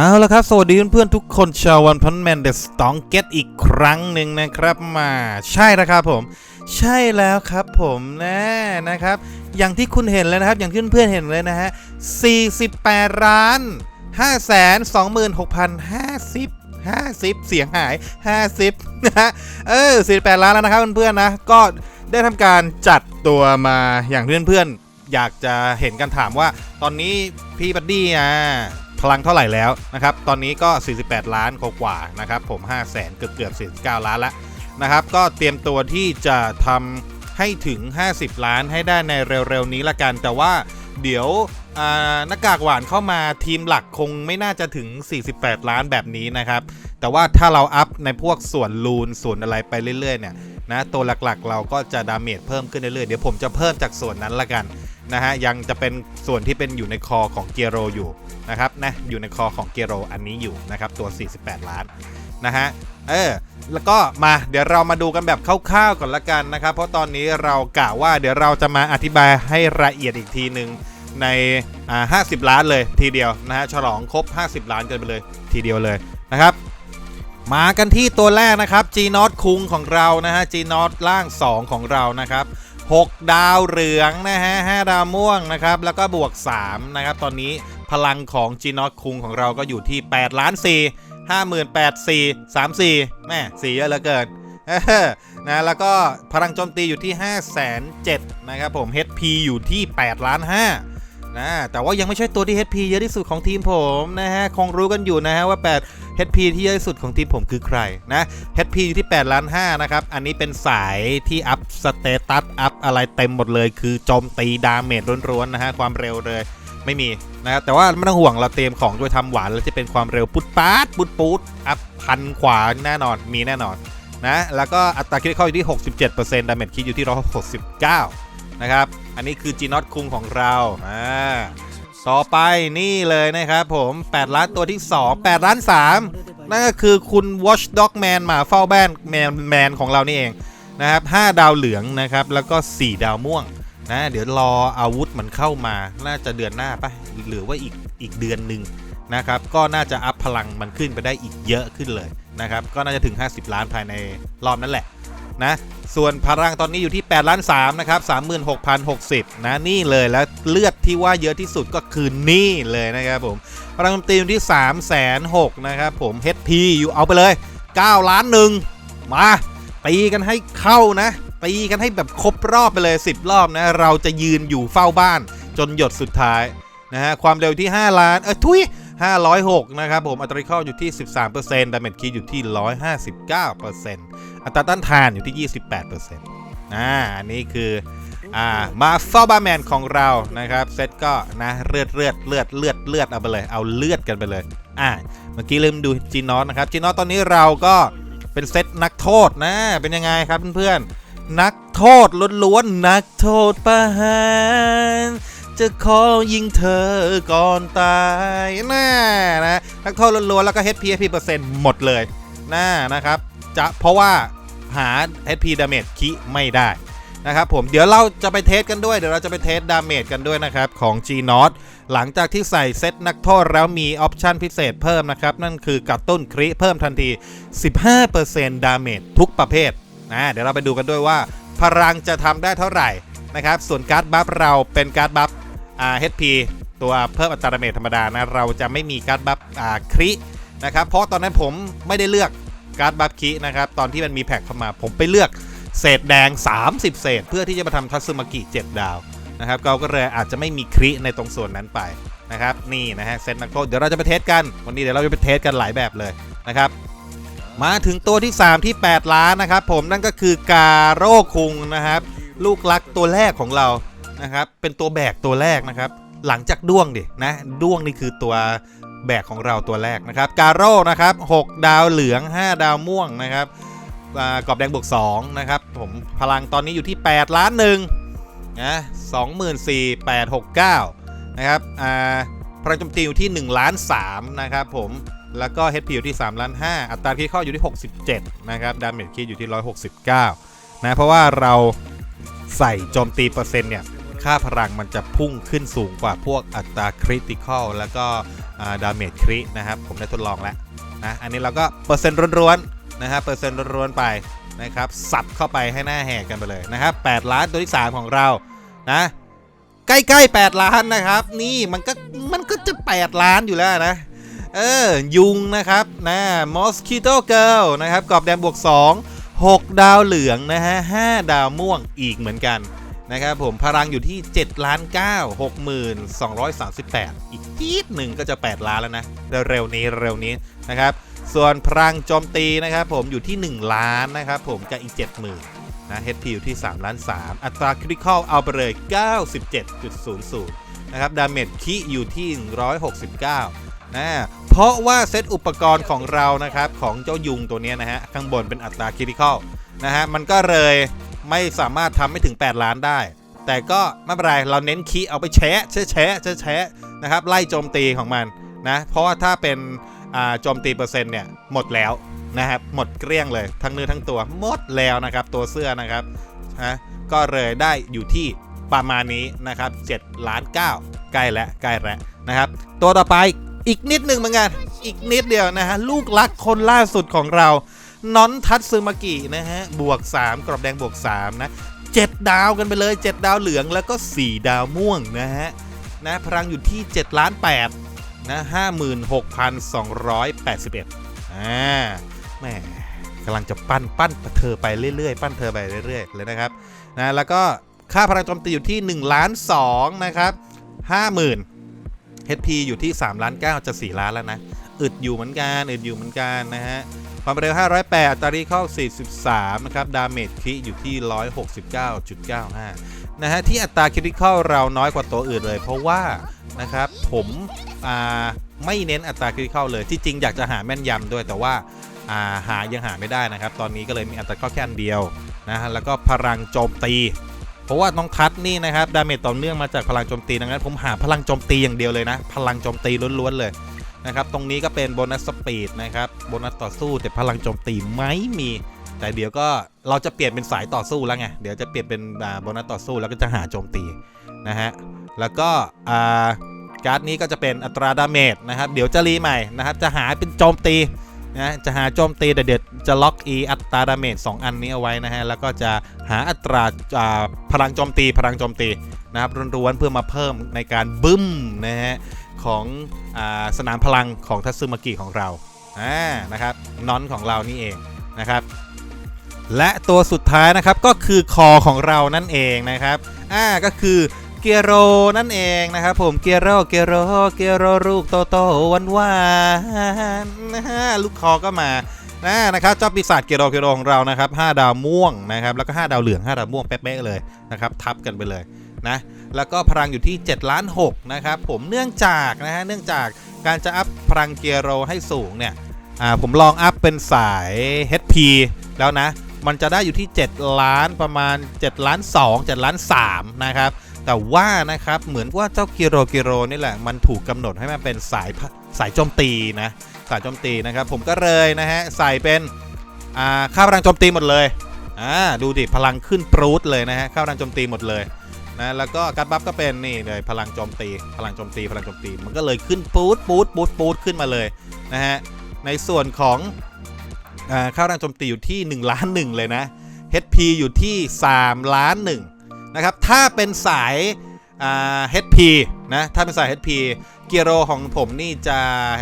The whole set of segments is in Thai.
เอาละครับ สวัสดีเพื่อนๆทุกคนชาววันพันแมนเดสตองเกตอีกครั้งหนึ่งนะครับมาใช่นะครับผม ใช่แล้วครับผมนะนะครับ อย่างที่คุณเห็นเลยนะครับ อย่างที่เพื่อนๆเห็นเลยนะฮะ 48ล้าน5แสน26,050 50 เสียงหาย 50นะฮะเออ48ล้านแล้วนะครับเพื่อนๆนะ ก็ได้ทำการจัดตัวมาอย่างเพื่อนๆอยากจะเห็นกันถามว่า ตอนนี้พี่บัดดี้อะ พลังเท่าไหร่แล้วนะครับ ตอนนี้ก็ 48 ล้านกว่านะครับ ผม 5 0 0แสนเกือบเกือบ49 ล้านล้วนะครับ ก็เตรียมตัวที่จะทำให้ถึง 50 ล้านให้ได้ในเร็วๆนี้ละกัน แต่ว่าเดี๋ยวหน้ากากหวานเข้ามาทีมหลักคงไม่น่าจะถึง 48 ล้านแบบนี้นะครับ แต่ว่าถ้าเราอัพในพวกส่วนลูนส่วนอะไรไปเรื่อยๆเนี่ยนะตัวหลักๆ เราก็จะดาเมจเพิ่มขึ้นเรื่อยๆเดี๋ยวผมจะเพิ่มจากส่วนนั้นละกัน นะฮะยังจะเป็นส่วนที่เป็นอยู่ในคอของเกียโรอยู่นะครับนะอยู่ในคอของเกียโรอันนี้อยู่นะครับตัว 48 ล้านนะฮะเออแล้วก็มาเดี๋ยวเรามาดูกันแบบคร่าวๆก่อนละกันนะครับ เพราะตอนนี้เรากะว่าเดี๋ยวเราจะมาอธิบายให้ละเอียดอีกทีหนึ่งในอ่า50 ล้านเลยทีเดียวนะฮะฉลองครบ 50 ล้านกันไปเลยทีเดียวเลยนะครับมากันที่ตัวแรกนะครับ G n o t คุงของเรานะฮะ G n o t ล่าง 2 ของเรานะครับ 6 ดาวเหลืองนะฮะ5ดาวม่วงนะครับ แล้วก็บวก 3 นะครับ ตอนนี้พลังของ G n o t คุงของเราก็อยู่ที่8ล้าน4 58 4 34แม่4เยอะเหลือเกินนะแล้วก็พลังโจมตีอยู่ที่ 5 7 0 0 0นะครับผม HP อยู่ที่8ล้าน5นะแต่ว่ายังไม่ใช่ตัวที่ HP เยอะที่สุดของทีมผมนะฮะคงรู้กันอยู่นะฮะว่า 8 HP ที่เยอะที่สุดของทีมผมคือใครนะ HP อยู่ที่8ล้าน5นะครับ อันนี้เป็นสายที่อัพสเตตัสอัพอะไรเต็มหมดเลย คือโจมตีดาเมจล้วนๆนะฮะความเร็วเลยไม่มีนะครับแต่ว่าไม่ต้องห่วงเราเตรียมของด้วยทำหวานแล้วที่เป็นความเร็วปุดปาดปุดปูดอัพพันขวาแน่นอนมีแน่นอนนะแล้วก็อัตราคิดเข้าอยู่ที่ 67%ดาเมจคิดอยู่ที่ 169 นะครับ อันนี้คือจีนอตคุงของเราอ่า ต่อไปนี่เลยนะครับผม 8 ล้านตัวที่ 2 8 ล้าน 3 นั่นก็คือคุณ Watchdog Man หมาเฝ้าบ้านแมนแมนของเรานี่เองนะครับ5ดาวเหลืองนะครับ แล้วก็ 4 ดาวม่วงนะเดี๋ยวรออาวุธมันเข้ามา น่าจะเดือนหน้าปะหรือว่าอีกอีกเดือนหนึ่งนะครับ ก็น่าจะอัพพลังมันขึ้นไปได้อีกเยอะขึ้นเลยนะครับ ก็น่าจะถึง 50 ล้านภายในรอบนั้นแหละ นะ ส่วนพลังตอนนี้อยู่ที่8ล้าน3นะครับ36,060 นะนี่เลยแล้วเลือดที่ว่าเยอะที่สุดก็คือนี่เลยนะครับผมพลังโจมตีอยู่ที่ 3 6 0 0 0นะครับผม HP อยู่เอาไปเลย 9 ล้านหนึ่งมาตีกันให้เข้านะตีกันให้แบบครบรอบไปเลย 10 รอบนะ เราจะยืนอยู่เฝ้าบ้านจนหยดสุดท้ายนะฮะความเร็วที่ 5 ล้าน เออทุย 506 นะครับผม อัตราเข้าอยู่ที่ 13%ดาเมจคีอยู่ที่ 159%อัตราต้านทานอยู่ที่ 28%อ่าอันนี้คืออ่ามาฟอบาแมนของเรานะครับ เซตก็นะเลือดเลือดเลือดเลือดเลือดเอาไปเลย เอาเลือดกันไปเลยอ่าเมื่อกี้ลืมดูจีนอสนะครับ จีนอสตอนนี้เราก็เป็นเซตนักโทษนะ เป็นยังไงครับเพื่อนๆนักโทษล้วนๆนักโทษประหาร จะขอยิงเธอก่อนตายน่านะนักโทษล้วนๆแล้วก็ HP HP เปอร์เซ็นต์หมดเลยน่านะครับ จะเพราะว่าหา HP damage คิไม่ได้นะครับผมเดี๋ยวเราจะไปเทสกันด้วยเดี๋ยวเราจะไปเทสดาเมจกันด้วยนะครับ ของ G n o t หลังจากที่ใส่เซตนักโทษแล้วมีออปชันพิเศษเพิ่มนะครับ นั่นคือกระตุ้นคริเพิ่มทันที 15%ดาเมจทุกประเภทนะเดี๋ยวเราไปดูกันด้วยว่า พลังจะทำได้เท่าไหร่นะครับ ส่วนการ์ดบัฟเราเป็นการ์ดบัฟ HP ตัวเพิ่มอัตราเมจธรรมดานะเราจะไม่มีการ์ดบัฟครินะครับเพราะตอนนั้นผมไม่ได้เลือกการ์ดบัฟครินะครับตอนที่มันมีแพ็คเข้ามาผมไปเลือกเศษแดง 30 เศษ เพื่อที่จะมาทำทัซึมากิ7ดาวนะครับเราก็เลยอาจจะไม่มีคริในตรงส่วนนั้นไปนะครับนี่นะฮะเซตนักโทษเดี๋ยวเราจะไปเทสกัน วันนี้เดี๋ยวเราจะไปเทสกันหลายแบบเลยนะครับมาถึงตัวที่ 3 ที่ 8 ล้านนะครับผมนั่นก็คือการโรคุงนะครับลูกรักตัวแรกของเรา นะครับ เป็นตัวแบกตัวแรกนะครับ หลังจากด้วงดินะด้วงนี่คือตัวแบกของเราตัวแรกนะครับ การโร่นะครับ 6 ดาวเหลือง 5 ดาวม่วงนะครับอ่ากรอบแดงบวก2นะครับ ผมพลังตอนนี้อยู่ที่ 8 ล้านหนึ่งนะ24,869นะครับอ่าพลังโจมตีอยู่ที่1ล้าน3นะครับผมแล้วก็ HP อยู่ที่3ล้าน5อัตราคิดเข้าอยู่ที่ 67 นะครับ ดาเมจคิดอยู่ที่ 169 นะ เพราะว่าเราใส่โจมตีเปอร์เซ็นต์เนี่ย ค่าพลังมันจะพุ่งขึ้นสูงกว่าพวกอัตราคริติคอลแล้วก็ดาเมจครินะครับ ผมได้ทดลองแล้วนะอันนี้เราก็เปอร์เซ็นต์ล้วนๆนะครับเปอร์เซ็นต์ล้วนๆไปนะครับสับเข้าไปให้หน้าแหกกันไปเลยนะครับ8ล้านตัวที่ 3 ของเรานะใกล้ๆ8ล้านนะครับ นี่มันก็มันก็จะ 8 ล้านอยู่แล้วนะเออยุงนะครับนะ Mosquito Girl นะครับกรอบแดงบวก 2 6 ดาวเหลืองนะฮะ5ดาวม่วงอีกเหมือนกัน นะครับผมพลังอยู่ที่7ล้าน9 6238 อีกทีหนึ่งก็จะ 8 ล้านแล้วนะ เร็วๆนี้เร็วนี้นะครับ ส่วนพลังโจมตีนะครับผมอยู่ที่ 1 ล้านนะครับผมกับอีก 70,000นะ HP อยู่ที่ 3 ล้าน 3 อัตราคริติคอลเอาไปเลย 97.00 นะครับ ดาเมจคิอยู่ที่ 169 นะ เพราะว่าเซตอุปกรณ์ของเรานะครับของเจ้ายุงตัวนี้นะฮะ ข้างบนเป็นอัตราคริติคอลนะฮะ มันก็เลย ไม่สามารถทำให้ถึง 8 ล้านได้ แต่ก็ไม่เป็นไรเราเน้นคีเอาไปแชะแชะแชะแชะแชะนะครับไล่โจมตีของมันนะเพราะว่าถ้าเป็นโจมตีเปอร์เซ็นต์เนี่ยหมดแล้วนะครับหมดเกลี้ยงเลยทั้งเนื้อทั้งตัวหมดแล้วนะครับตัวเสื้อนะครับนะก็เลยได้อยู่ที่ประมาณนี้นะครับ7ล้าน9ใกล้แล้วใกล้แล้วนะครับตัวต่อไปอีกนิดหนึ่งเหมือนกันอีกนิดเดียวนะฮะลูกรักคนล่าสุดของเรา นอนทัตซึมากินะฮะบวก 3 กรอบแดงบวก 3 นะ 7 ดาวกันไปเลย 7 ดาวเหลืองแล้วก็ 4 ดาวม่วงนะฮะนะพลังอยู่ที่7ล้าน8นะ56,281อ่าแหมกำลังจะปั้นปั้นเธอไปเรื่อยๆ ปั้นเธอไปเรื่อยๆเลยนะครับนะแล้วก็ค่าพลังโจมตีอยู่ที่1ล้าน2นะครับ50,000 HP อยู่ที่3ล้าน9จะ4ล้านแล้วนะอึดอยู่เหมือนกันอึดอยู่เหมือนกันนะฮะ ความเร็ว 508อัตรารีเข้า 43 นะครับ ดาเมจคิอยู่ที่ 169.95 นะฮะ ที่อัตราคริติคอลเราน้อยกว่าตัวอื่นเลย เพราะว่า นะครับ ผมอ่าไม่เน้นอัตราคริติคอลเลย ที่จริงอยากจะหาแม่นยำด้วย แต่ว่าอ่าหายังหาไม่ได้นะครับ ตอนนี้ก็เลยมีอัตราเข้าแค่อันเดียวนะฮะ แล้วก็พลังโจมตี เพราะว่าน้องทัศนี่นะครับ ดาเมจต่อเนื่องมาจากพลังโจมตี ดังนั้นผมหาพลังโจมตีอย่างเดียวเลยนะ พลังโจมตีล้วนๆเลย นะครับ ตรงนี้ก็เป็นโบนัสสปีดนะครับโบนัสต่อสู้แต่พลังโจมตีไม่มี แต่เดี๋ยวก็เราจะเปลี่ยนเป็นสายต่อสู้แล้วไงเดี๋ยวจะเปลี่ยนเป็นโบนัสต่อสู้แล้วก็จะหาโจมตีนะฮะแล้วก็การ์ดนี้ก็จะเป็นอัตราดาเมจนะครับเดี๋ยวจะรีใหม่นะครับจะหาเป็นโจมตีนะจะหาโจมตีเดี๋ยวจะล็อกอีอัตราดาเมจสองอันนี้เอาไว้นะฮะแล้วก็จะหาอัตราพลังโจมตี พลังโจมตีนะครับล้วนๆเพื่อมาเพิ่มในการบึ้มนะฮะ ของอสนามพลังของทัตซึมากิของเราอ่านะครับนอนของเรานี่เองนะครับ และตัวสุดท้ายนะครับก็คือคอของเรานั่นเองนะครับอ่าก็คือเกียโรนั่นเองนะครับผมเกียโรเกียโรเกียโรลูกโตโตวานวานๆนะฮะลูกคอก็มานะนะครับเจ้าปีศาจเกียโรเกียโรของเรานะครับ5ดาวม่วงนะครับแล้วก็5ดาวเหลือง5ดาวม่วงเป๊ะๆเลยนะครับทับกันไปเลย นะแล้วก็พลังอยู่ที่7ล้าน6นะครับผมเนื่องจากนะฮะเนื่องจากการจะอัพพลังเกียร์โรให้สูงเนี่ยอ่าผมลองอัพเป็นสาย HP แล้วนะมันจะได้อยู่ที่ 7 ล้านประมาณ 7 ล้าน 2 7 ล้าน 3 นะครับ แต่ว่านะครับเหมือนว่าเจ้ากิโรกิโรนี่แหละ มันถูกกำหนดให้มันเป็นสายสายโจมตีนะสายโจมตีนะครับ ผมก็เลยนะฮะใส่เป็นอ่าค่าพลังโจมตีหมดเลยอ่าดูดิพลังขึ้นปรูดเลยนะฮะค่าพลังโจมตีหมดเลย นะแล้วก็การบัฟก็เป็นนี่เลยพลังโจมตีพลังโจมตีพลังโจมตีมันก็เลยขึ้นปูดปูดปูดปูดขึ้นมาเลยนะฮะในส่วนของอ่าค่าแรงโจมตีอยู่ที่1ล้าน1เลยนะ HP อยู่ที่3ล้าน1นะครับถ้าเป็นสาย HP นะถ้าเป็นสาย HP เกียโรของผมนี่จะ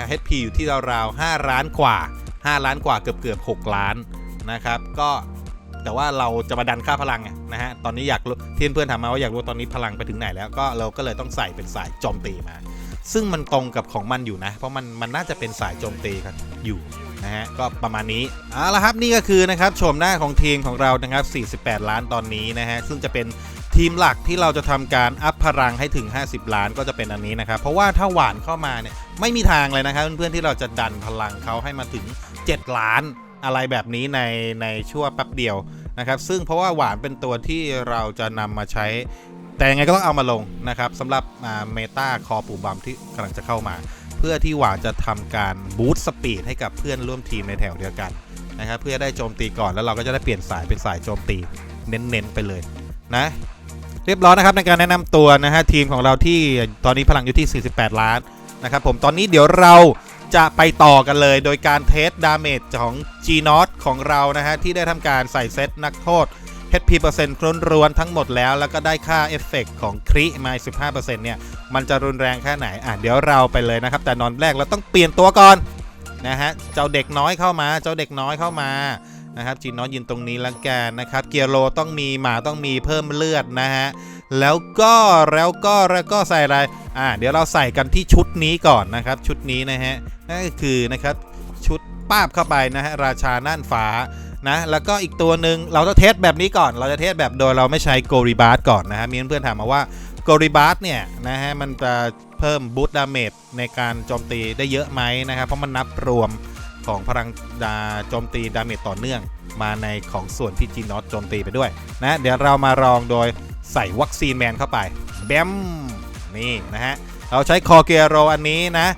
HP อยู่ที่ราวๆ5ล้านกว่า 5 ล้านกว่าเกือบเกือบ6ล้านนะครับก็ แต่ว่าเราจะมาดันค่าพลังไงนะฮะตอนนี้อยากที่เพื่อนถามมาว่าอยากรู้ตอนนี้พลังไปถึงไหนแล้วก็เราก็เลยต้องใส่เป็นสายโจมตีมา ซึ่งมันตรงกับของมันอยู่นะ เพราะมันมันน่าจะเป็นสายโจมตีกันอยู่นะฮะก็ประมาณนี้เอาละครับนี่ก็คือนะครับชมหน้าของทีมของเรานะครับ 48 ล้านตอนนี้นะฮะซึ่งจะเป็นทีมหลักที่เราจะทำการอัพพลังให้ถึง 50 ล้านก็จะเป็นอันนี้นะครับ เพราะว่าถ้าหวานเข้ามาเนี่ยไม่มีทางเลยนะครับเพื่อนๆที่เราจะดันพลังเขาให้มาถึง 7 ล้าน อะไรแบบนี้ในในช่วงแป๊บเดียวนะครับ ซึ่งเพราะว่าหวานเป็นตัวที่เราจะนำมาใช้ แต่ยังไงก็ต้องเอามาลงนะครับสำหรับเมตาคอปูบัมที่กำลังจะเข้ามา เพื่อที่หวานจะทำการบูสต์สปีดให้กับเพื่อนร่วมทีมในแถวเดียวกันนะครับเพื่อได้โจมตีก่อนแล้วเราก็จะได้เปลี่ยนสายเป็นสายโจมตีเน้นๆไปเลยนะเรียบร้อยนะครับในการแนะนำตัวนะฮะทีมของเราที่ตอนนี้พลังอยู่ที่ 48 ล้านนะครับผมตอนนี้เดี๋ยวเรา จะไปต่อกันเลยโดยการเทสดาเมจของ g n o t ของเรานะฮะ ที่ได้ทำการใส่เซตนักโทษ HP เปอร์เซ็นต์ล้วนๆทั้งหมดแล้ว แล้วก็ได้ค่าเอฟเฟกของคริมา 15%เนี่ย มันจะรุนแรงแค่ไหน อะ เดี๋ยวเราไปเลยนะครับ แต่นอนแรกเราต้องเปลี่ยนตัวก่อนนะฮะ เจ้าเด็กน้อยเข้ามา เจ้าเด็กน้อยเข้ามานะครับจีนน้อยยืนตรงนี้ละกันนะครับ เกียร์โลต้องมีหมาต้องมีเพิ่มเลือดนะฮะ แล้วก็แล้วก็แล้วก็ใส่อะไรอ่าเดี๋ยวเราใส่กันที่ชุดนี้ก่อนนะครับ ชุดนี้นะฮะนั่นก็คือนะครับชุดป้าบเข้าไปนะฮะราชาน่านฟ้านะแล้วก็อีกตัวหนึ่งเราจะเทสแบบนี้ก่อน เราจะเทสแบบโดยเราไม่ใช้โกริบาร์ก่อนนะฮะมีเพื่อนๆถามมาว่าโกริบาร์เนี่ยนะฮะมันจะเพิ่มบูตดาเมจในการโจมตีได้เยอะไหมนะครับเพราะมันนับรวมของพลังดาโจมตีดาเมจต่อเนื่องมาในของส่วนที่จีนอตโจมตีไปด้วยนะเดี๋ยวเรามาลองโดย ใส่วัคซีนแมนเข้าไปแบมนี่นะฮะเราใช้คอเกียโรอันนี้นะ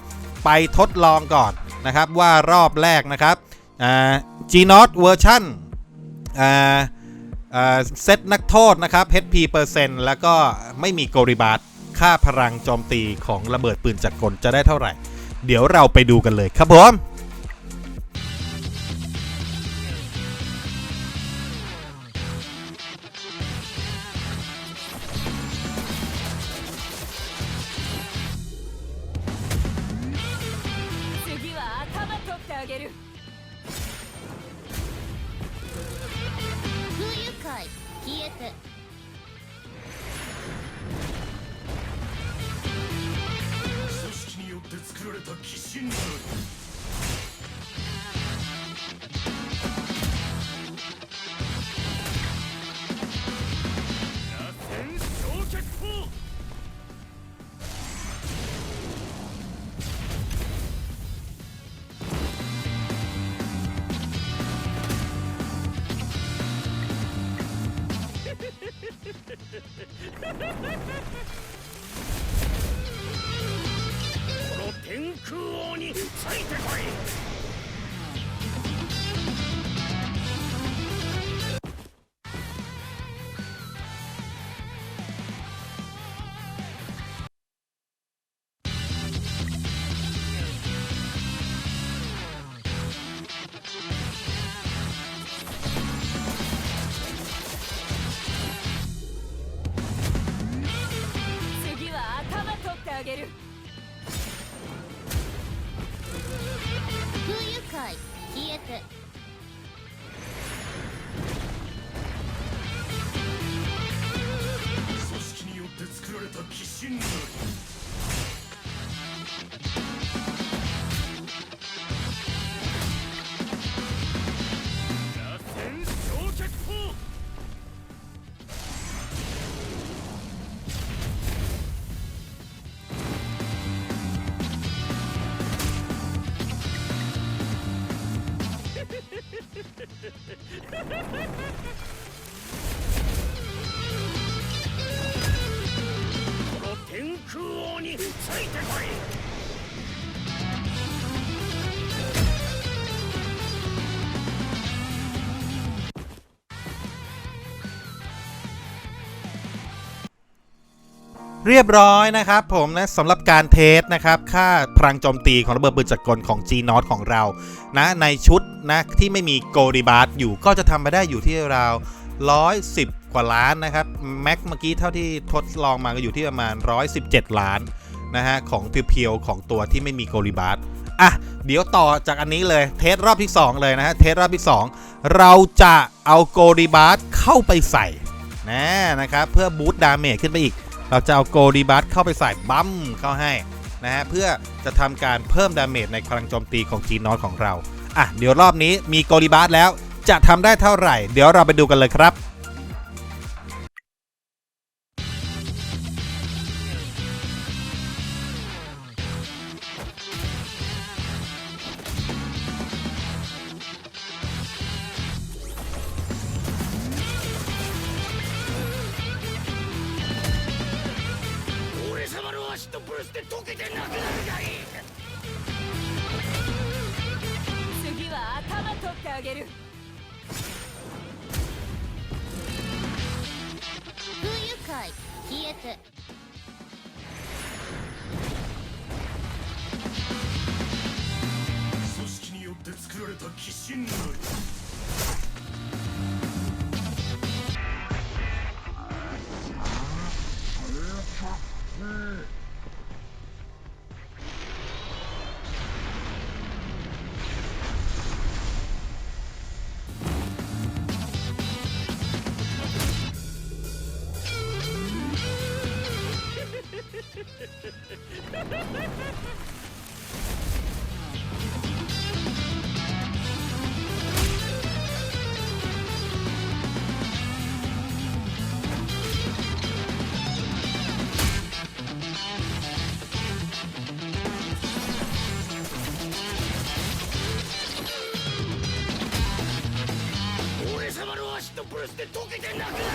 ไปทดลองก่อนนะครับว่ารอบแรกนะครับอ่า G Not เวอร์ชันอ่าอ่าเซตนักโทษนะครับ HP เปอร์เซ็นต์แล้วก็ไม่มีโกริบาร์ค่าพลังโจมตีของระเบิดปืนจักรกลจะได้เท่าไหร่ เดี๋ยวเราไปดูกันเลยครับผม เรียบร้อยนะครับผมนะสำหรับการเทสนะครับค่าพลังโจมตีของระเบิดปืนจักรกลของ G n o t ของเรานะในชุดนะที่ไม่มีโกริบาร์อยู่ก็จะทำไปได้อยู่ที่ราว110 กว่าล้านนะครับแม็กเมื่อกี้เท่าที่ทดลองมาก็อยู่ที่ประมาณ 117 ล้านนะฮะของเพียวๆของตัวที่ไม่มีโกริบาร์อะเดี๋ยวต่อจากอันนี้เลยเทสรอบที่ 2 เลยนะฮะเทสรอบที่ 2 เราจะเอาโกริบาร์เข้าไปใส่นะนะครับเพื่อบูตดาเมจขึ้นไปอีก เราจะเอาโกดีบัสเข้าไปใส่บัมเข้าให้นะฮะเพื่อจะทำการเพิ่มดาเมจในพลังโจมตีของจีนอตของเราอะเดี๋ยวรอบนี้มีโกดีบัสแล้วจะทำได้เท่าไหร่ เดี๋ยวเราไปดูกันเลยครับ のアシッドプルスで溶けてなくなるがいい。次は頭取ってあげる。不愉快。組織によって作られた鬼神なり溶けてなくなる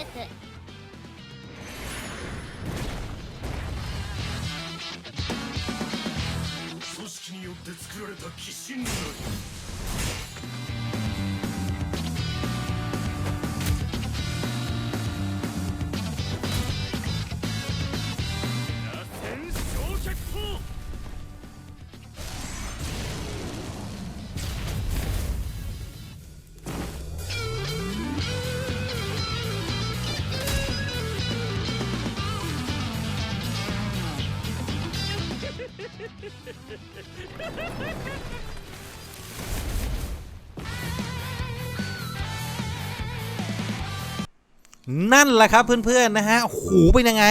消えて組織によって作られた鬼神な นั่นแหละครับเพื่อนๆนะฮะโหเป็นยังไง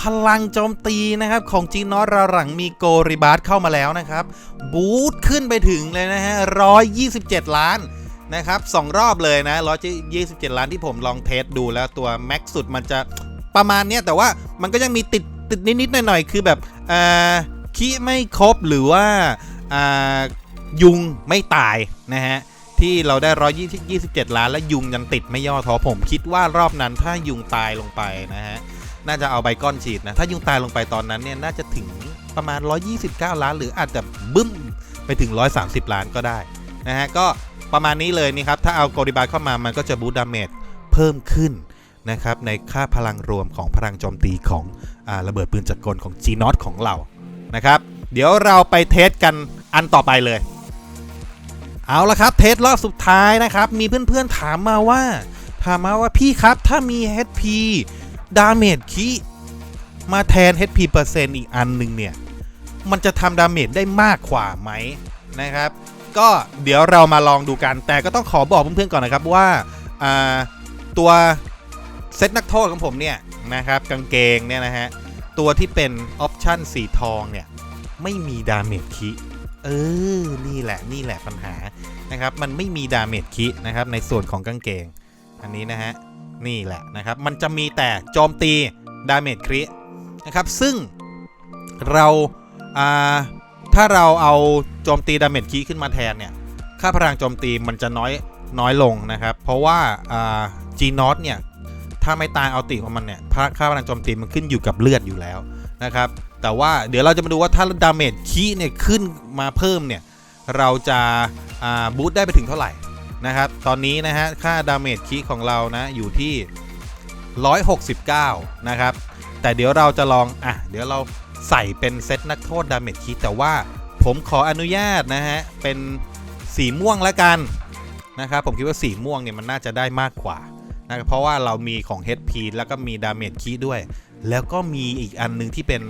พลังโจมตีนะครับของจีนอสเราหลังมีโกริบาสเข้ามาแล้วนะครับ บูทขึ้นไปถึงเลยนะฮะ127ล้านนะครับสองรอบเลยนะ127ล้านที่ผมลองเทสดูแล้วตัวแม็กสุดมันจะประมาณเนี้ยแต่ว่ามันก็ยังมีติดติดนิดๆหน่อยๆคือแบบอ่าคีไม่ครบหรือว่าอ่ายุงไม่ตายนะฮะ ที่เราได้ 127 ล้านและยุงยังติดไม่ย่อท้อผมคิดว่ารอบนั้นถ้ายุงตายลงไปนะฮะน่าจะเอาใบก้อนฉีดนะ ถ้ายุงตายลงไปตอนนั้นเนี่ยน่าจะถึงประมาณ 129 ล้าน หรืออาจจะบึ้มไปถึง 130 ล้านก็ได้นะฮะก็ประมาณนี้เลยนี่ครับ ถ้าเอาโกริบาเข้ามามันก็จะบูตดาเมจเพิ่มขึ้นนะครับในค่าพลังรวมของพลังโจมตีของอระเบิดปืนจักรกลของ g n o t ของเรานะครับ เดี๋ยวเราไปเทสกันอันต่อไปเลย เอาละครับเทสรอบสุดท้ายนะครับ มีเพื่อนๆถามมาว่า ถามมาว่าพี่ครับถ้ามี HP ดาเมจคีมาแทน HP เปอร์เซ็นต์อีกอันหนึ่งเนี่ย มันจะทำดาเมจได้มากกว่าไหมนะครับ ก็เดี๋ยวเรามาลองดูกัน แต่ก็ต้องขอบอกเพื่อนๆก่อนนะครับว่าาตัวเซตนักโทษของผมเนี่ยนะครับกางเกงเนี่ยนะฮะตัวที่เป็นออปชั่นสีทองเนี่ยไม่มีดาเมจคีเออ นี่แหละ นี่แหละปัญหา นะครับ มันไม่มีดาเมจคีนะครับในส่วนของกางเกง อันนี้นะฮะ นี่แหละนะครับ มันจะมีแต่โจมตีดาเมจคินะครับ ซึ่งเราอ่าถ้าเราเอาโจมตีดาเมจคีขึ้นมาแทนเนี่ย ค่าพลังโจมตีมันจะน้อยน้อยลงนะครับ เพราะว่าจีนอสเนี่ยถ้าไม่ตายเอาติของมันเนี่ยค่าพลังโจมตีมันขึ้นอยู่กับเลือดอยู่แล้วนะครับ แต่ว่าเดี๋ยวเราจะมาดูว่าถ้าดาเมจคีเนี่ยขึ้นมาเพิ่มเนี่ย เราจะาบูตได้ไปถึงเท่าไหร่นะครับ ตอนนี้นะฮะค่าดาเมจคีของเรานะอยู่ที่ 169 นะครับ แต่เดี๋ยวเราจะลอง อะ เดี๋ยวเราใส่เป็นเซตนักโทษดาเมจคีแต่ว่าผมขออนุญาตนะฮะ เป็นสีม่วงแล้วกันนะครับ ผมคิดว่าสีม่วงเนี่ยมันน่าจะได้มากกว่านะครับเพราะว่าเรามีของ HP แล้วก็มีดาเมจคีด้วย แล้วก็มีอีกอันหนึงที่เป็น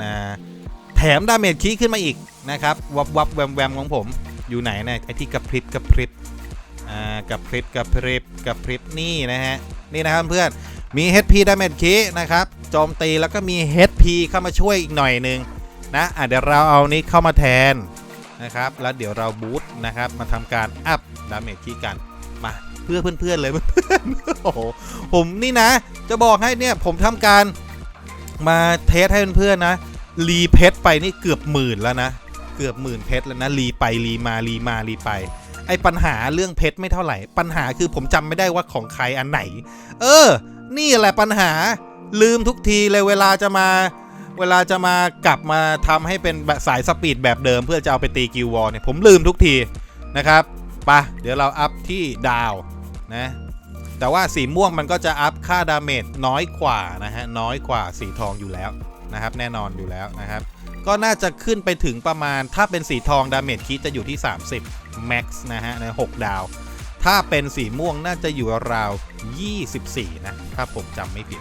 แถมดาเมจคีขึ้นมาอีกนะครับ วับวับแวมแวมของผม อยู่ไหนนะไอที่กระพริบกระพริบอ่ากับพริบกับพริบกับพริบนี่นะฮะนี่นะครับเพื่อนมี HP Damage Key นะครับโจมตีแล้วก็มี HP เข้ามาช่วยอีกหน่อยนึงนะอะเดี๋ยวเราเอานี้เข้ามาแทนนะครับแล้วเดี๋ยวเราบูตนะครับมาทำการอัพ Damage Key กันมาเพื่อเพื่อนๆเลยเพื่อนๆโอ้โหผมนี่นะ จะบอกให้เนี่ยผมทำการมาเทสให้เพื่อนๆนะรีเพชไปนี่เกือบหมื่นแล้วนะ เกือบหมื่นเพชรแล้วนะรีไปรีมารีมารีไป ไอปัญหาเรื่องเพชรไม่เท่าไหร่ ปัญหาคือผมจำไม่ได้ว่าของใครอันไหน เออ นี่แหละปัญหาลืมทุกทีเลยเวลาจะมา เวลาจะมากลับมาทำให้เป็นแบบสายสปีดแบบเดิม เพื่อจะเอาไปตีกิววอลเนี่ยผมลืมทุกทีนะครับปะเดี๋ยวเราอัพที่ดาวนะแต่ว่าสีม่วงมันก็จะอัพค่าดาเมจน้อยกว่านะฮะน้อยกว่าสีทองอยู่แล้วนะครับแน่นอนอยู่แล้วนะครับ ก็น่าจะขึ้นไปถึงประมาณ ถ้าเป็นสีทองดาเมจคิดจะอยู่ที่ 30 max นะฮะใน6ดาว ถ้าเป็นสีม่วงน่าจะอยู่ราว 24 นะ ถ้าผมจำไม่ผิด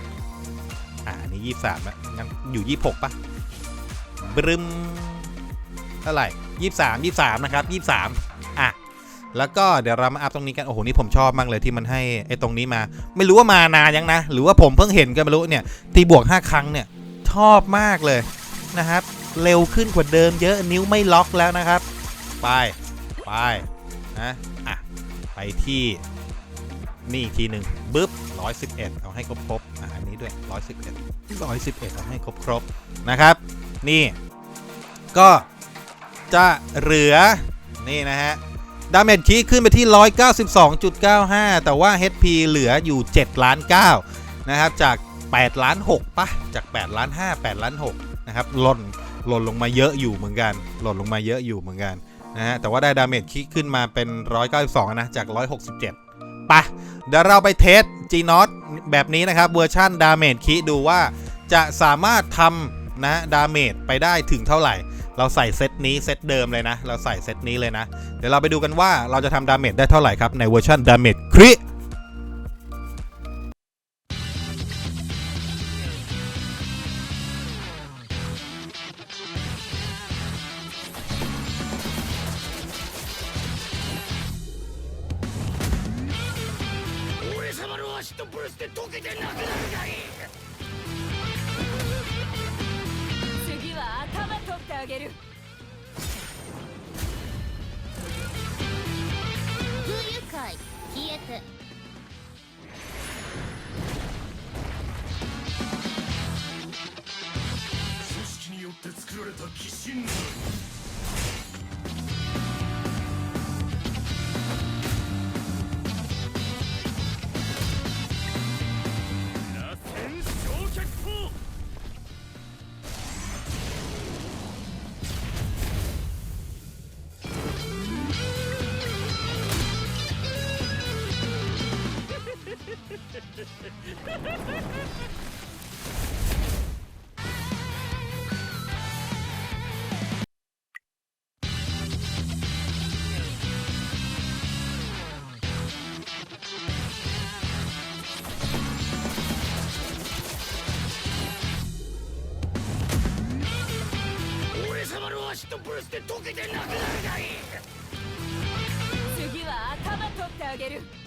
อ่านนี้23นะงั้นอยู่ 26ปะบรึมเท่าไหร่ 23 23 นะครับ 23 อะ แล้วก็เดี๋ยวเรามาอัพตรงนี้กัน โอ้โห นี่ผมชอบมากเลยที่มันให้ไอ้ตรงนี้มา ไม่รู้ว่ามานานยังนะ หรือว่าผมเพิ่งเห็นกันไม่รู้เนี่ยตีบวก 5 ครั้งเนี่ย ชอบมากเลยนะครับ เร็วขึ้นกว่าเดิมเยอะนิ้วไม่ล็อกแล้วนะครับ ไป ไปนะอะไปที่นี่อีกทีหนึ่งปึ๊บ111 เอาให้ครบครบอะอันนี้ด้วย 111 111 เอาให้ครบครบนะครับ นี่ ก็จะเหลือ นี่นะฮะ ดาเมจคีขึ้นไปที่ 192.95 แต่ว่า HP เหลืออยู่ 7 ล้าน 9 นะครับ จาก 8 ล้าน 6ปะจาก 8 ล้าน 5 8 ล้าน 6 นะครับ หล่น หล่นลงมาเยอะอยู่เหมือนกัน หล่นลงมาเยอะอยู่เหมือนกันนะฮะแต่ว่าได้ดาเมจคีขึ้นมาเป็น 192 นะ จาก 167ปะเดี๋ยวเราไปเทส G n o t แบบนี้นะครับเวอร์ชันดาเมจคีดูว่าจะสามารถทำนะดาเมจไปได้ถึงเท่าไหร่ เราใส่เซตนี้เซตเดิมเลยนะ เราใส่เซตนี้เลยนะ เดี๋ยวเราไปดูกันว่าเราจะทำดาเมจได้เท่าไหร่ครับในเวอร์ชันดาเมจคริ シッドブルスで溶けてなくなるがいい。次は頭取ってあげる。不愉快。消えて俺様のアシッドブルスで溶けてなくなるがいい。次は頭取ってあげる。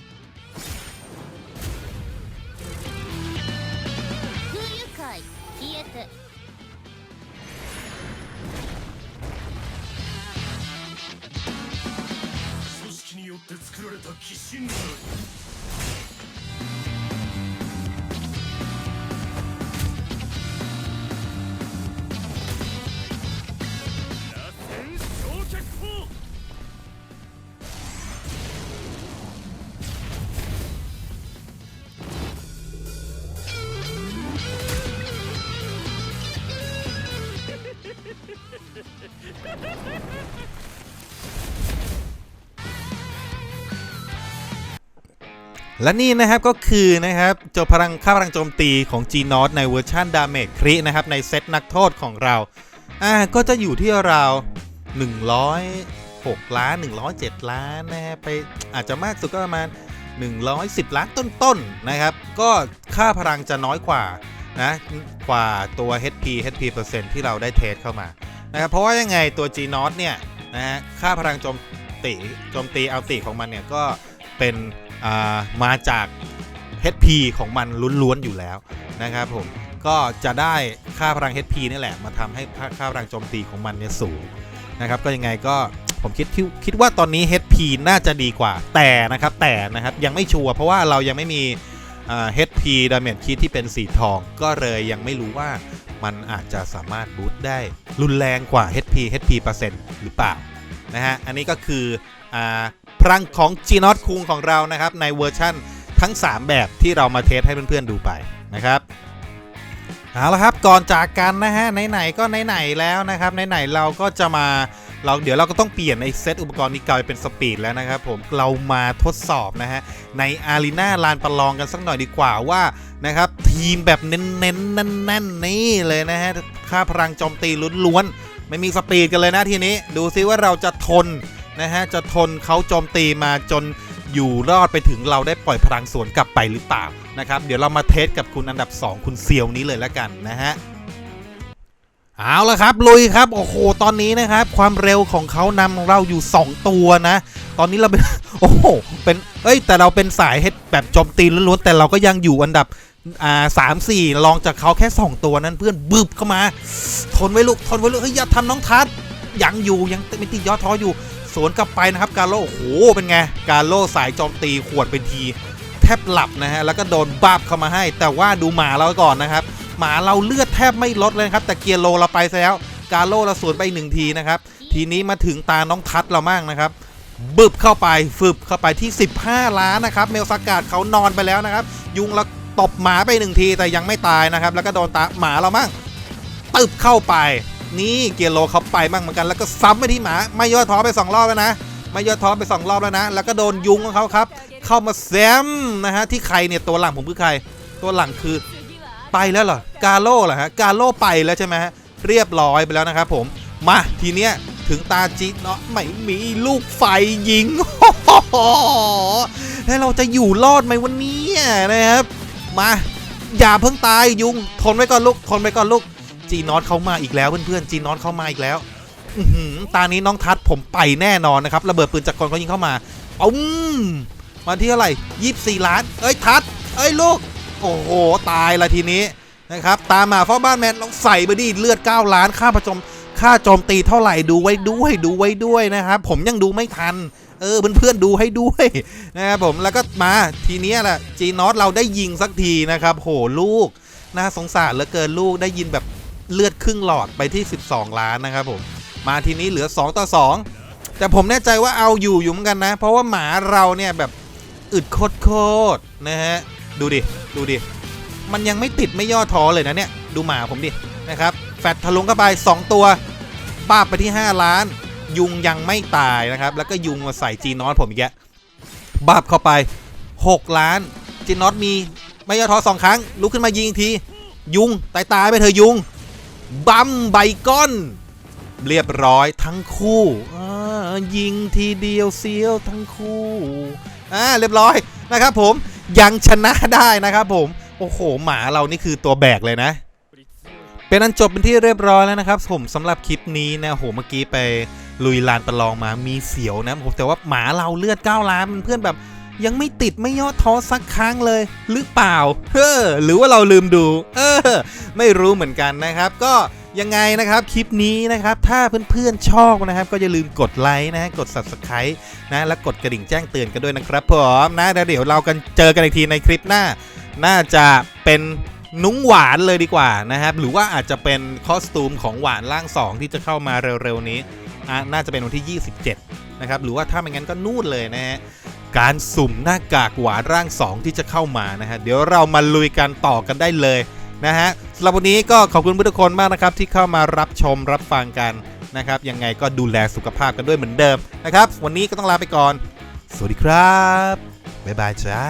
และนี่นะครับก็คือนะครับจพลังค่าพลังโจมตีของ G n o t ในเวอร์ชันดาเมจครินะครับในเซตนักโทษของเราอ่าก็จะอยู่ที่ราว106 ล้าน 107 ล้านนะฮะไปอาจจะมากสุดก็ประมาณ 110 ล้านต้นๆนะครับ ก็ค่าพลังจะน้อยกว่านะกว่าตัว HP HP เปอร์เซ็นที่เราได้เทสเข้ามานะครับเพราะว่ายังไงตัว G n o t เนี่ยนะฮะค่าพลังโจมตีโจมตีเอัลติของมันเนี่ยก็เป็น มาจาก HP ของมันล้วนๆอยู่แล้วนะครับผมก็จะได้ค่าพลัง HP นี่แหละ มาทำให้ค่าพลังโจมตีของมันเนี่ยสูงนะครับก็ยังไงก็ผมคิดคิดว่าตอนนี้ HP น่าจะดีกว่าแต่นะครับแต่นะครับยังไม่ชัวร์เพราะว่าเรายังไม่มี HP Damage Kit ที่เป็นสีทอง ก็เลยยังไม่รู้ว่ามันอาจจะสามารถบูตได้รุนแรงกว่า HP HP เปอร์เซ็นต์หรือเปล่านะฮะอันนี้ก็คืออ่ พลังของ g n o t คุงของเรานะครับ ในเวอร์ชั่นทั้ง 3 แบบที่เรามาเทสให้เพื่อนๆดูไปนะครับเอาละครับก่อนจากกันนะฮะไหนๆก็ไหนๆแล้วนะครับไหนๆเราก็จะมาเราเดี๋ยวเราก็ต้องเปลี่ยนในเซตอุปกรณ์นี้กลายเป็นสปีดแล้วนะครับผมเรามาทดสอบนะฮะในอารีนาลานประลองกันสักหน่อยดีกว่าว่านะครับทีมแบบเน้นๆแน่นๆนี่เลยนะฮะค่าพลังโจมตีล้วนๆไม่มีสปีดกันเลยนะทีนี้ ดูซิว่าเราจะทน นะฮะจะทนเขาโจมตีมาจนอยู่รอดไปถึงเราได้ปล่อยพลังสวนกลับไปหรือเปล่านะครับเดี๋ยวเรามาเทสกับคุณอันดับ 2 คุณเซียวนี้เลยแล้วกันนะฮะเอาละครับลุยครับโอ้โหตอนนี้นะครับ ความเร็วของเขานำเราอยู่ 2 ตัวนะ ตอนนี้เราเป็นโอ้โหเป็นเอ้ยแต่เราเป็นสายเฮดแบบโจมตีล้วนๆแต่เราก็ยังอยู่อันดับอ่าสามสี่รองจากเขาแค่ 2 ตัวนั้นเพื่อนบึบเข้ามา ทนไว้ลูกทนไว้ลูกเฮ้ยอย่าทำน้องทัดยังอยู่ยังไม่ติดย่อท้ออยู่ สวนกลับไปนะครับกาโลโอ้โหเป็นไงกาโลสายโจมตีขวดเป็นที แทบหลับนะฮะแล้วก็โดนบับเข้ามาให้ แต่ว่าดูหมาเราก่อนนะครับ หมาเราเลือดแทบไม่ลดเลยนะครับ แต่เกียร์โลเราไปซะแล้วกาโลเราสวนไปหนึ่งทีนะครับ ทีนี้มาถึงตาน้องทัดเรามั่งนะครับบึบเข้าไปฝึบเข้าไปที่ 15 ล้านนะครับ เมลสกัดเขานอนไปแล้วนะครับ ยุงเราตบหมาไปหนึ่งทีแต่ยังไม่ตายนะครับ แล้วก็โดนตาหมาเรามั่งตึบเข้าไป นี่เกียร์โลเขาไปมั่งเหมือนกันแล้วก็ซ้ำไปที่หมา ไม่ย่อท้อไปสองรอบแล้วนะไม่ย่อท้อไปสองรอบแล้วนะ แล้วก็โดนยุงของเขาครับ เข้ามาแซมนะฮะที่ใครเนี่ยตัวหลังผมคือใคร ตัวหลังคือ次はไปแล้วเหรอกาโล่เหรอฮะกาโล่ไปแล้วใช่ไหมฮะเรียบร้อยไปแล้วนะครับผมมาทีเนี้ยถึงตาจีเนาะไม่มีลูกไฟยิงแล้วเราจะอยู่รอดไหมวันนี้นะครับมาอย่าเพิ่งตายยุงทนไว้ก่อนลูกทนไว้ก่อนลูก จีนอตเขามาอีกแล้วเพื่อนๆจีนอตเขามาอีกแล้วอื้อหือตานี้น้องทัดผมไปแน่นอนนะครับระเบิดปืนจากกลเขายิงเข้ามาปุ้มมาที่เท่าไหร่ยี่สิบสี่ล้าน เอ้ยทัด เอ้ยลูก โอ้โห ตายละทีนี้นะครับตามมาเฝ้าบ้านแมนลองใส่ไปดิเลือด 9 ล้านค่าประจมค่าโจมตีเท่าไหร่ดูไว้ด้วยดูไว้ด้วยนะครับผมยังดูไม่ทัน เออเพื่อนๆดูให้ด้วยนะครับผมแล้วก็มาทีนี้แหละจีนอตเราได้ยิงสักทีนะครับ โหลูกน่าสงสารเหลือเกินลูกได้ยินแบบ เลือดครึ่งหลอดไปที่ 12 ล้านนะครับผม มาทีนี้เหลือ 2 ต่อ 2 แต่ผมแน่ใจว่าเอาอยู่อยู่เหมือนกันนะ เพราะว่าหมาเราเนี่ยแบบอึดโคตรๆนะฮะ ดูดิ ดูดิ มันยังไม่ติดไม่ย่อท้อเลยนะเนี่ย ดูหมาผมดินะครับ แฟตทะลุเข้าไป 2 ตัวป้าไปที่ 5 ล้าน ยุงยังไม่ตายนะครับ แล้วก็ยุงมาใส่จีนอตผมอีกแยะบ้าบเข้าไป 6 ล้านจีนอตมีไม่ย่อท้อสองครั้งลุกขึ้นมายิงอีกที ยุงตายตายไปเถอยุง บัมไบก้อน เรียบร้อยทั้งคู่ยิงทีเดียวเซียวทั้งคู่อ่าเรียบร้อยนะครับผมยังชนะได้นะครับผมโอ้โห หมาเรานี่คือตัวแบกเลยนะ เป็นอันจบเป็นที่เรียบร้อยแล้วนะครับ ผมสำหรับคลิปนี้นะโอ้โหเมื่อกี้ไปลุยลานประลองมามีเสียวนะผมแต่ว่าหมาเราเลือด9ล้านมันเพื่อนแบบ ยังไม่ติดไม่ย่อท้อสักครั้งเลย หรือเปล่าเออหรือว่าเราลืมดู เออ ไม่รู้เหมือนกันนะครับ ก็ยังไงนะครับคลิปนี้นะครับ ถ้าเพื่อนๆชอบนะครับ ก็อย่าลืมกดไลค์นะฮะกด subscribe นะและกดกระดิ่งแจ้งเตือนกันด้วยนะครับผมนะเดี๋ยวเรากันเจอกันอีกทีในคลิปหน้า น่าจะเป็นนุ้งหวานเลยดีกว่านะครับ หรือว่าอาจจะเป็นคอสตูมของหวานร่าง 2 ที่จะเข้ามาเร็วๆนี้น่าจะเป็นวันที่ 27 นะครับหรือว่าถ้าไม่งั้นก็นู่นเลยนะฮะการสุ่มหน้ากากหวานร่าง 2 ที่จะเข้ามานะฮะเดี๋ยวเรามาลุยกันต่อกันได้เลยนะฮะสำหรับวันนี้ก็ขอบคุณทุกคนมากนะครับที่เข้ามารับชมรับฟังกันนะครับยังไงก็ดูแลสุขภาพกันด้วยเหมือนเดิมนะครับ วันนี้ก็ต้องลาไปก่อน สวัสดีครับ บ๊ายบายจ้า